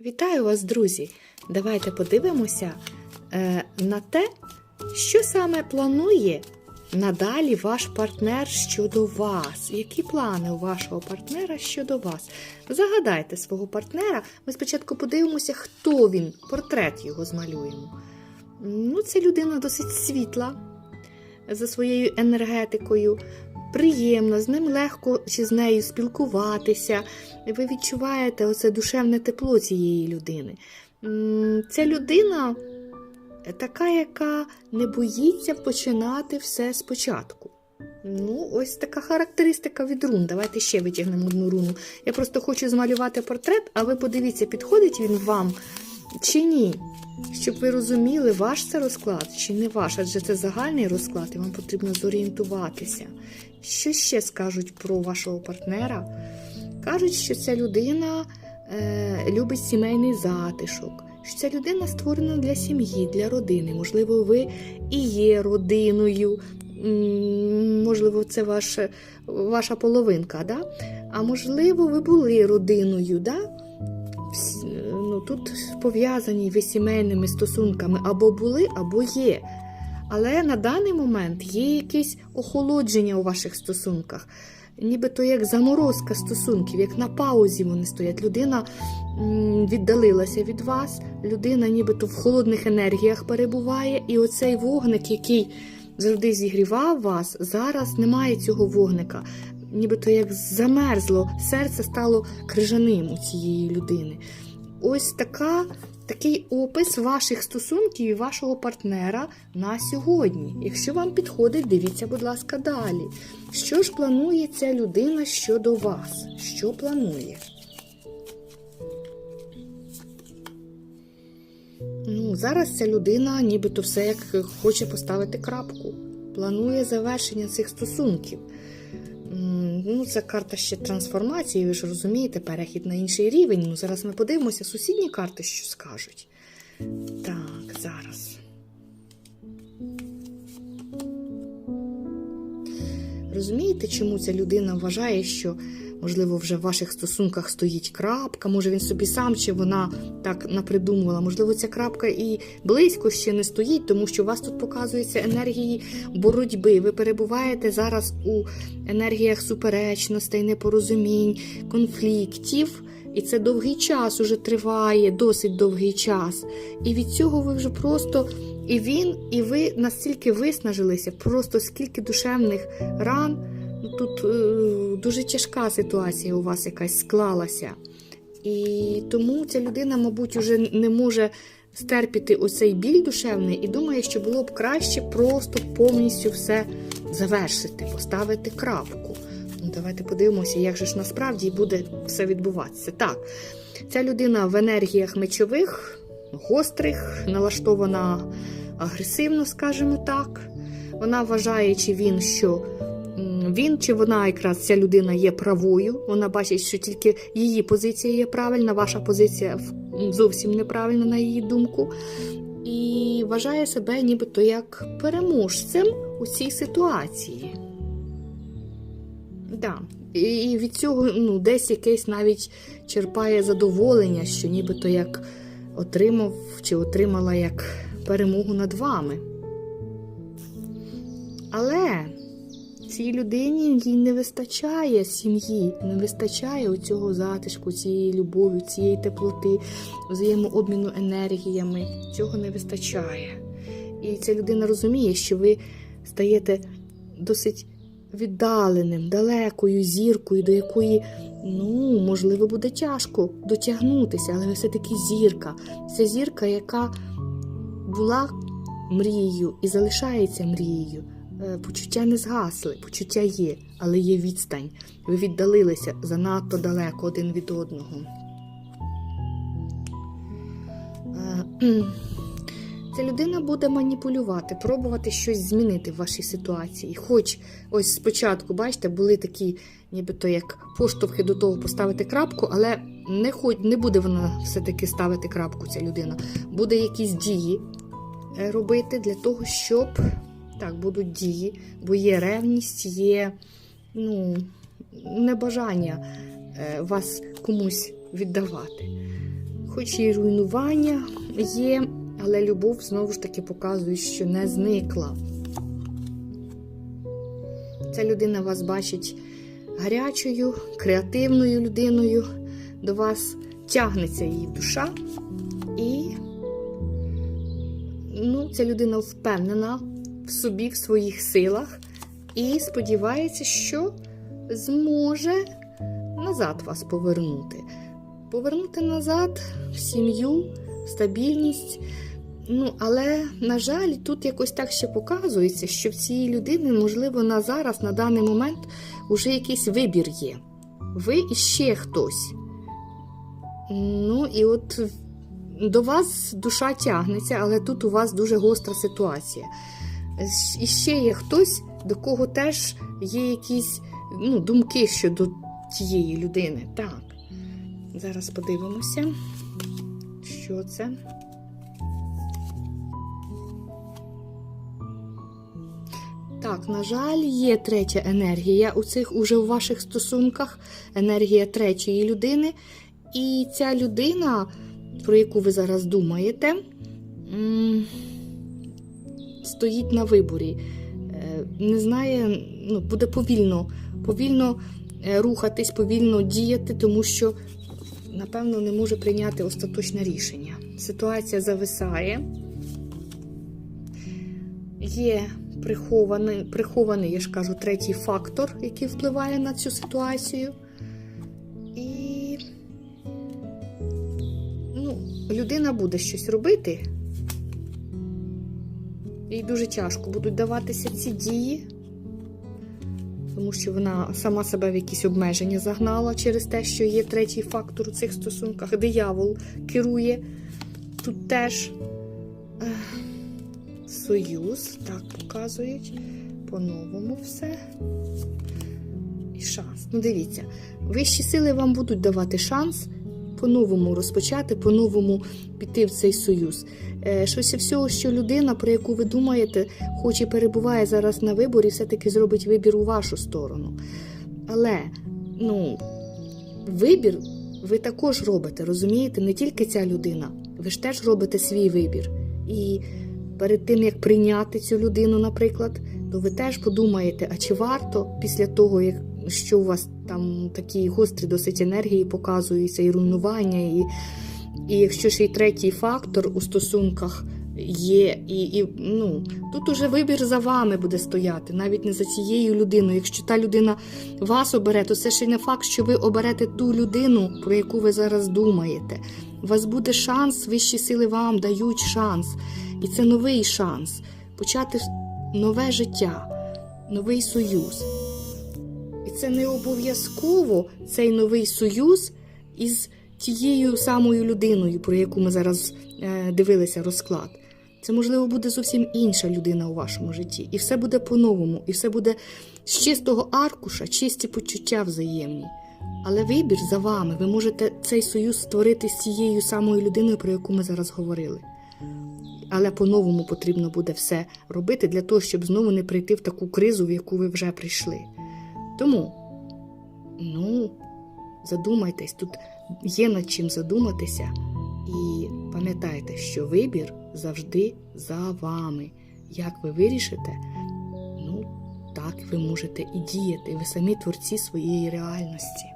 Вітаю вас, друзі! Давайте подивимося е, на те, що саме планує надалі ваш партнер щодо вас. Які плани у вашого партнера щодо вас? Загадайте свого партнера. Ми спочатку подивимося, хто він, портрет його змалюємо. Ну, це людина досить світла за своєю енергетикою. Приємно, з ним легко чи з нею спілкуватися. Ви відчуваєте оце душевне тепло цієї людини. Ця людина така, яка не боїться починати все спочатку. Ну, ось така характеристика від рун. Давайте ще витягнемо одну руну. Я просто хочу змалювати портрет, а ви подивіться, підходить він вам чи ні. Щоб ви розуміли, ваш це розклад чи не ваш, адже це загальний розклад, і вам потрібно зорієнтуватися. Що ще скажуть про вашого партнера? Кажуть, що ця людина е, любить сімейний затишок, що ця людина створена для сім'ї, для родини. Можливо, ви і є родиною, можливо, це ваше, ваша половинка, да? а можливо, ви були родиною. Да? Ну, тут пов'язані ви сімейними стосунками або були, або є. Але на даний момент є якесь охолодження у ваших стосунках, нібито як заморозка стосунків, як на паузі вони стоять. Людина віддалилася від вас, людина нібито в холодних енергіях перебуває, і оцей вогник, який завжди зігрівав вас, зараз немає цього вогника. Нібито як замерзло, серце стало крижаним у цієї людини. Ось така такий опис ваших стосунків і вашого партнера на сьогодні. Якщо вам підходить, дивіться, будь ласка, далі. Що ж планує ця людина щодо вас? Що планує? Ну, зараз ця людина нібито все як хоче поставити крапку. Планує завершення цих стосунків. Ну, це карта ще трансформації, ви ж розумієте, перехід на інший рівень. Ну, зараз ми подивимося сусідні карти, що скажуть. Так, зараз. Розумієте, чому ця людина вважає, що, можливо, вже в ваших стосунках стоїть крапка, може він собі сам чи вона так напридумувала, можливо, ця крапка і близько ще не стоїть, тому що у вас тут показуються енергії боротьби. Ви перебуваєте зараз у енергіях суперечностей, непорозумінь, конфліктів. І це довгий час уже триває, досить довгий час. І від цього ви вже просто і він, і ви настільки виснажилися, просто скільки душевних ран. Тут е, дуже тяжка ситуація у вас якась склалася. І тому ця людина, мабуть, уже не може стерпіти оцей біль душевний і думає, що було б краще просто повністю все завершити, поставити крапку. Ну, давайте подивимося, як же ж насправді буде все відбуватися. Так, ця людина в енергіях мечових, гострих, налаштована агресивно, скажімо так. Вона вважає, чи він, що він чи вона якраз ця людина є правою. Вона бачить, що тільки її позиція є правильна, ваша позиція зовсім неправильна, на її думку. І вважає себе нібито як переможцем у цій ситуації. Да. І від цього ну, десь якесь навіть черпає задоволення, що нібито як отримав чи отримала як перемогу над вами. Але цій людині їй не вистачає сім'ї, не вистачає цього затишку, цієї любові, цієї теплоти, взаємообміну енергіями. Цього не вистачає. І ця людина розуміє, що ви стаєте досить віддаленим, далекою зіркою, до якої, ну, можливо, буде тяжко дотягнутися, але ви все-таки зірка. Це зірка, яка була мрією і залишається мрією. Е, Почуття не згасли, почуття є, але є відстань. Ви віддалилися занадто далеко один від одного. Е. Ця людина буде маніпулювати, пробувати щось змінити в вашій ситуації. Хоч ось спочатку, бачите, були такі, нібито як поштовхи до того поставити крапку, але не, хоч, не буде вона все-таки ставити крапку, ця людина. Буде якісь дії е, робити для того, щоб так, будуть дії, бо є ревність, є ну, небажання е, вас комусь віддавати. хоч і руйнування є, але любов знову ж таки показує, що не зникла. Ця людина вас бачить гарячою, креативною людиною. До вас тягнеться її душа. І ну, ця людина впевнена в собі, в своїх силах, і сподівається, що зможе назад вас повернути. Повернути назад в сім'ю, стабільність. Ну, але, на жаль, тут якось так ще показується, що в цієї людини, можливо, на зараз, на даний момент, вже якийсь вибір є. Ви і ще хтось. Ну, і от до вас душа тягнеться, але тут у вас дуже гостра ситуація. І ще є хтось, до кого теж є якісь ну, думки щодо тієї людини. Так. Зараз подивимося, що це. Так, на жаль, є третя енергія у цих уже у ваших стосунках, енергія третьої людини. І ця людина, про яку ви зараз думаєте, стоїть на виборі. Е, Не знає, ну, буде повільно, повільно е, рухатись, повільно діяти, тому що, напевно, не може прийняти остаточне рішення. Ситуація зависає. Є прихований, прихований, я ж кажу, третій фактор, який впливає на цю ситуацію. І ну, людина буде щось робити. Їй дуже тяжко будуть даватися ці дії, тому що вона сама себе в якісь обмеження загнала через те, що є третій фактор у цих стосунках. Диявол керує. Тут теж союз, так показують. По-новому все. І шанс. Ну, дивіться, вищі сили вам будуть давати шанс по-новому розпочати, по-новому піти в цей союз. Е, Щось всього, що людина, про яку ви думаєте, хоч і перебуває зараз на виборі, все-таки зробить вибір у вашу сторону. Але, ну, вибір ви також робите, розумієте? Не тільки ця людина, ви ж теж робите свій вибір. І перед тим, як прийняти цю людину, наприклад, то ви теж подумаєте, а чи варто після того, як що у вас там такі гострі досить енергії показуються, і руйнування, і, і якщо ще й третій фактор у стосунках є, і, і ну, тут уже вибір за вами буде стояти, навіть не за цією людиною. Якщо та людина вас обере, то це ще не факт, що ви оберете ту людину, про яку ви зараз думаєте. У вас буде шанс, вищі сили вам дають шанс. І це новий шанс почати нове життя, новий союз. Це не обов'язково цей новий союз із тією самою людиною, про яку ми зараз е, дивилися розклад. Це, можливо, буде зовсім інша людина у вашому житті. І все буде по-новому, і все буде з чистого аркуша, чисті почуття взаємні. Але вибір за вами. Ви можете цей союз створити з цією самою людиною, про яку ми зараз говорили. Але по-новому потрібно буде все робити для того, щоб знову не прийти в таку кризу, в яку ви вже прийшли. Тому, ну, задумайтесь, тут є над чим задуматися. І пам'ятайте, що вибір завжди за вами. Як ви вирішите, ну, так ви можете і діяти. Ви самі творці своєї реальності.